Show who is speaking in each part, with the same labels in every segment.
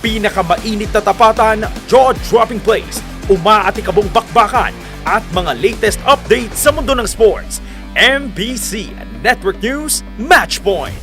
Speaker 1: Pinakamainit na tapatan, jaw-dropping plays, umaatikabong bakbakan, at mga latest updates sa mundo ng sports. MBC Network News Matchpoint.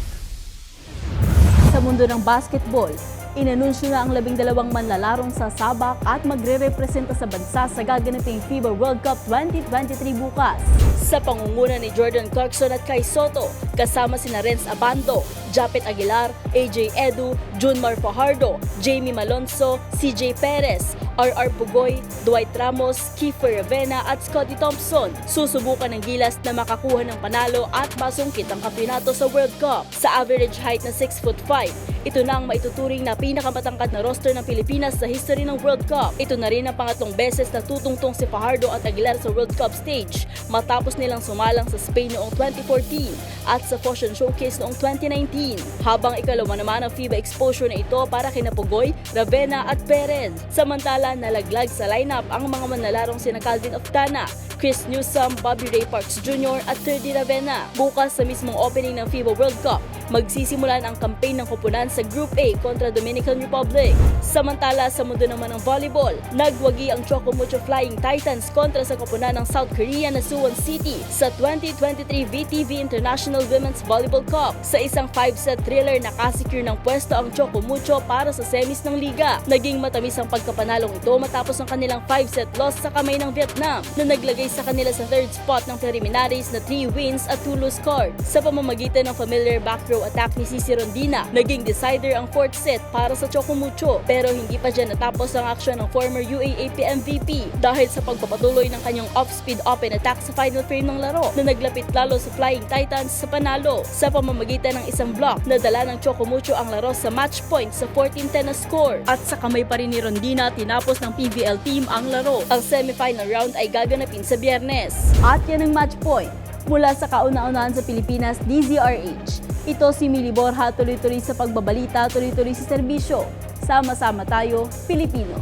Speaker 2: Sa mundo ng basketball, inanunsyo na ang labing dalawang manlalarong sa sabak at magre-representa sa bansa sa gaganaping FIBA World Cup 2023 bukas. Sa pangunguna ni Jordan Clarkson at Kai Soto, kasama sina Renz Abando, Japet Aguilar, AJ Edu, Junmar Fajardo, Jamie Malonzo, CJ Perez, RR Pugoy, Dwight Ramos, Kiefer Ravena at Scotty Thompson. Susubukan ng gilas na makakuha ng panalo at masungkit ang kampeonato sa World Cup. Sa average height na 6 foot 5, ito na ang maituturing na pinakamatangkad na roster ng Pilipinas sa history ng World Cup. Ito na rin ang pangatlong beses na tutungtong si Fajardo at Aguilar sa World Cup stage matapos nilang sumalang sa Spain noong 2014 at sa Fusion Showcase noong 2019. Habang ikalawa naman ang FIBA exposure na ito para kina Pugoy, Ravena at Perez. Samantala, nalaglag sa lineup ang mga manlalarong sina Calvin Oftana, Chris Newsom, Bobby Ray Parks Jr. at Ferdy Ravena. Bukas sa mismong opening ng FIBA World Cup, magsisimulan ang campaign ng koponan sa Group A kontra Dominican Republic. Samantala sa mundo naman ng volleyball, nagwagi ang Chocomucho Flying Titans kontra sa koponan ng South Korea na Suwon City sa 2023 VTV International Women's Volleyball Cup. Sa isang 5-set thriller nakasecure ng pwesto ang Chocomucho para sa semis ng liga. Naging matamis ang pagkapanalong ito matapos ang kanilang 5-set loss sa kamay ng Vietnam na naglagay sa kanila sa third spot ng preliminaries na 3 wins at 2 lose card. Sa pamamagitan ng familiar back row attack ni Cici Rondina, naging decider ang fourth set para sa Chocomucho pero hindi pa dyan natapos ang aksyon ng former UAAP MVP dahil sa pagpapatuloy ng kanyang off-speed open attack sa final frame ng laro na naglapit lalo sa Flying Titans sa panalo sa pamamagitan ng isang block na dala ng Chocomucho ang laro sa match point sa 14-10 na score at sa kamay pa rin ni Rondina tinapos ng PBL team ang laro. Ang semifinal round ay gaganapin sa biyernes. At yan ang match point mula sa kauna-unahan sa Pilipinas, DZRH. Ito si Mili Borja, tuloy-tuloy sa pagbabalita, tuloy-tuloy sa serbisyo. Sama-sama tayo, Pilipino.